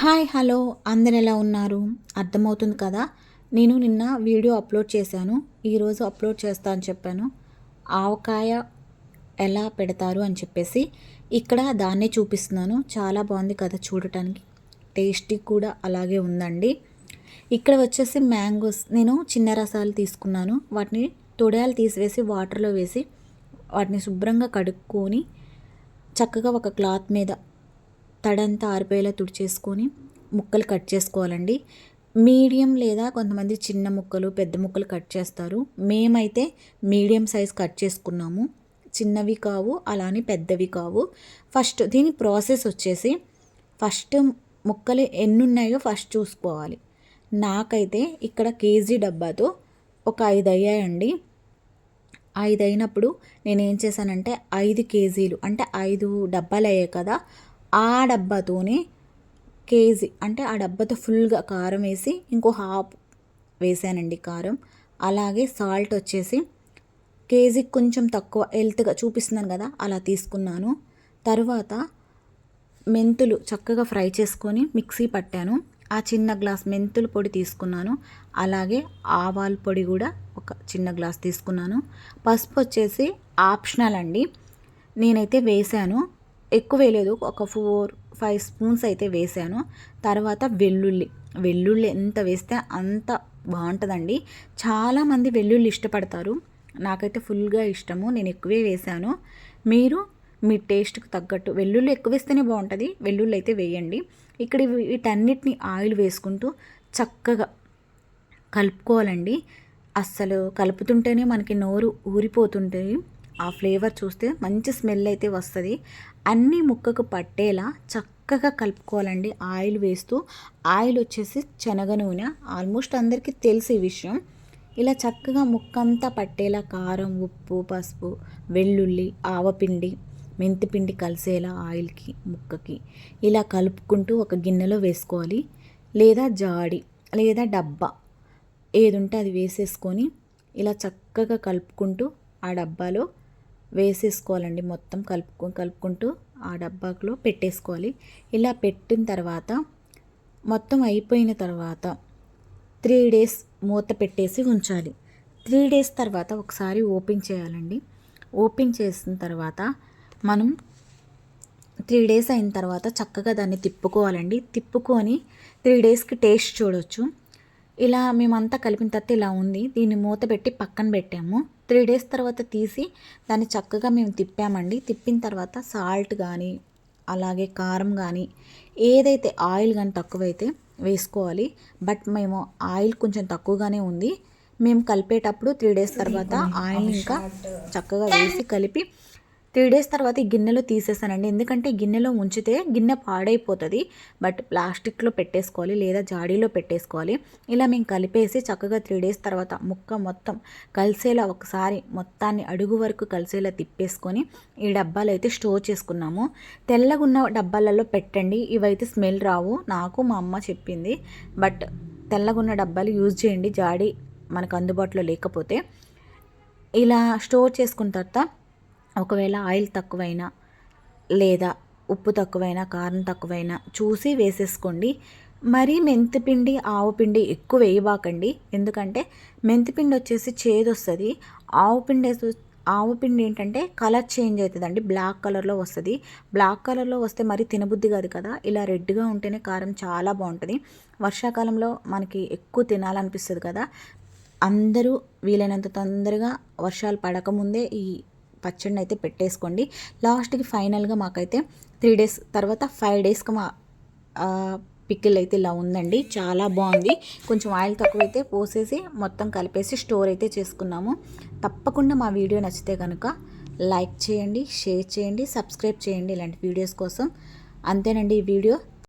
Hi hello. అందరు ఎలా ఉన్నారు? అర్థమవుతుంది కదా? నేను నిన్న వీడియో అప్లోడ్ చేశాను. ఈరోజు అప్లోడ్ చేస్తా అని చెప్పాను. ఆవకాయ ఎలా పెడతారు అని చెప్పేసి ఇక్కడ దాన్నే చూపిస్తున్నాను. చాలా బాగుంది కదా చూడటానికి. టేస్టీ కూడా అలాగే ఉందండి. ఇక్కడ వచ్చేసి మ్యాంగోస్. నేను చిన్న రసాలు తీసుకున్నాను. వాటిని తొడయాలు తీసివేసి వాటర్లో వేసి వాటిని శుభ్రంగా కడుక్కొని చక్కగా ఒక క్లాత్ మీద తడంతా ఆరిపోయేలా తుడిచేసుకొని ముక్కలు కట్ చేసుకోవాలండి. మీడియం లేదా కొంతమంది చిన్న ముక్కలు పెద్ద ముక్కలు కట్ చేస్తారు. మేమైతే మీడియం సైజ్ కట్ చేసుకున్నాము. చిన్నవి కావు అలానే పెద్దవి కావు. ఫస్ట్ దీని ప్రాసెస్ వచ్చేసి ఫస్ట్ ముక్కలు ఎన్ని ఉన్నాయో ఫస్ట్ చూసుకోవాలి. నాకైతే ఇక్కడ కేజీ డబ్బాతో ఒక ఐదు అయ్యాయండి. ఐదు అయినప్పుడు నేను ఏం చేశానంటే ఐదు కేజీలు అంటే ఐదు డబ్బాలు అయ్యాయి కదా ఆ డబ్బాతోనే కేజీ అంటే ఆ డబ్బాతో ఫుల్గా కారం వేసి ఇంకో హాఫ్ వేసానండి కారం. అలాగే సాల్ట్ వచ్చేసి కేజీకి కొంచెం తక్కువ హెల్త్గా చూపిస్తున్నాను కదా అలా తీసుకున్నాను. తర్వాత మెంతులు చక్కగా ఫ్రై చేసుకొని మిక్సీ పట్టాను. ఆ చిన్న గ్లాస్ మెంతుల పొడి తీసుకున్నాను. అలాగే ఆవాల పొడి కూడా ఒక చిన్న గ్లాస్ తీసుకున్నాను. పసుపు వచ్చేసి ఆప్షనల్ అండి. నేనైతే వేసాను. ఎక్కువ వేయలేదు ఒక ఫోర్ ఫైవ్ స్పూన్స్ అయితే వేసాను. తర్వాత వెల్లుల్లి. వెల్లుల్లి ఎంత వేస్తే అంత బాగుంటుందండి. చాలామంది వెల్లుల్లి ఇష్టపడతారు. నాకైతే ఫుల్గా ఇష్టము. నేను ఎక్కువే వేసాను. మీరు మీ టేస్ట్కి తగ్గట్టు వెల్లుల్లి ఎక్కువ వేస్తేనే బాగుంటుంది. వెల్లుల్లి అయితే వేయండి. ఇక్కడ వీటన్నిటిని ఆయిల్ వేసుకుంటూ చక్కగా కలుపుకోవాలండి. అస్సలు కలుపుతుంటేనే మనకి నోరు ఊరిపోతుంటుంది. ఆ ఫ్లేవర్ చూస్తే మంచి స్మెల్ అయితే వస్తుంది. అన్ని ముక్కకు పట్టేలా చక్కగా కలుపుకోవాలండి. ఆయిల్ వేస్తూ ఆయిల్ వచ్చేసి శనగ నూనె. ఆల్మోస్ట్ అందరికీ తెలిసి విషయం. ఇలా చక్కగా ముక్కంతా పట్టేలా కారం ఉప్పు పసుపు వెల్లుల్లి ఆవపిండి మెంతిపిండి కలిసేలా ఆయిల్కి ముక్కకి ఇలా కలుపుకుంటూ ఒక గిన్నెలో వేసుకోవాలి. లేదా జాడి లేదా డబ్బా ఏది ఉంటే అది వేసేసుకొని ఇలా చక్కగా కలుపుకుంటూ ఆ డబ్బాలో వేసేసుకోవాలండి. మొత్తం కలుపుకో కలుపుకుంటూ ఆ డబ్బాలో పెట్టేసుకోవాలి. ఇలా పెట్టిన తర్వాత మొత్తం అయిపోయిన తర్వాత త్రీ డేస్ మూత పెట్టేసి ఉంచాలి. త్రీ డేస్ తర్వాత ఒకసారి ఓపెన్ చేయాలండి. ఓపెన్ చేసిన తర్వాత మనం త్రీ డేస్ అయిన తర్వాత చక్కగా దాన్ని తిప్పుకోవాలండి. తిప్పుకొని త్రీ డేస్కి టేస్ట్ చూడొచ్చు. ఇలా మేమంతా కలిపిన తర్వాత ఇలా ఉంది. దీన్ని మూత పెట్టి పక్కన పెట్టాము. త్రీ డేస్ తర్వాత తీసి దాన్ని చక్కగా మేము తిప్పామండి. తిప్పిన తర్వాత సాల్ట్ కానీ అలాగే కారం కానీ ఏదైతే ఆయిల్ కానీ తక్కువైతే వేసుకోవాలి. బట్ మేము ఆయిల్ కొంచెం తక్కువగానే ఉంది. మేము కలిపేటప్పుడు త్రీ డేస్ తర్వాత ఆయిల్ ఇంకా చక్కగా వేసి కలిపి త్రీ డేస్ తర్వాత ఈ గిన్నెలో తీసేసానండి. ఎందుకంటే గిన్నెలో ఉంచితే గిన్నె పాడైపోతుంది. బట్ ప్లాస్టిక్లో పెట్టేసుకోవాలి లేదా జాడీలో పెట్టేసుకోవాలి. ఇలా మేము కలిపేసి చక్కగా త్రీ డేస్ తర్వాత ముక్క మొత్తం కలిసేలా ఒకసారి మొత్తాన్ని అడుగు వరకు కలిసేలా తిప్పేసుకొని ఈ డబ్బాలు అయితే స్టోర్ చేసుకున్నాము. తెల్లగున్న డబ్బాలలో పెట్టండి. ఇవైతే స్మెల్ రావు. నాకు మా అమ్మ చెప్పింది. బట్ తెల్లగున్న డబ్బాలు యూజ్ చేయండి. జాడీ మనకు అందుబాటులో లేకపోతే. ఇలా స్టోర్ చేసుకున్న తర్వాత ఒకవేళ ఆయిల్ తక్కువైనా లేదా ఉప్పు తక్కువైనా కారం తక్కువైనా చూసి వేసేసుకోండి. మరీ మెంతిపిండి ఆవు పిండి ఎక్కువ వేయబాకండి. ఎందుకంటే మెంతిపిండి వచ్చేసి చేదు వస్తుంది ఆవు పిండి ఆవు పిండి ఏంటంటే కలర్ చేంజ్ అవుతుందండి బ్లాక్ కలర్లో వస్తుంది. బ్లాక్ కలర్లో వస్తే మరీ తినబుద్ధి కాదు కదా. ఇలా రెడ్గా ఉంటేనే కారం చాలా బాగుంటుంది. వర్షాకాలంలో మనకి ఎక్కువ తినాలనిపిస్తుంది కదా. అందరూ వీలైనంత తొందరగా వర్షాలు పడకముందే ఈ పచ్చడిని అయితే పెట్టేసుకోండి. లాస్ట్కి ఫైనల్గా మాకైతే త్రీ డేస్ తర్వాత ఫైవ్ డేస్కి మా పిక్కిల్ అయితే ఇలా ఉందండి. చాలా బాగుంది. కొంచెం ఆయిల్ తక్కువైతే పోసేసి మొత్తం కలిపేసి స్టోర్ అయితే చేసుకున్నాము. తప్పకుండా మా వీడియో నచ్చితే కనుక లైక్ చేయండి షేర్ చేయండి సబ్స్క్రైబ్ చేయండి ఇలాంటి వీడియోస్ కోసం. అంతేనండి ఈ వీడియో.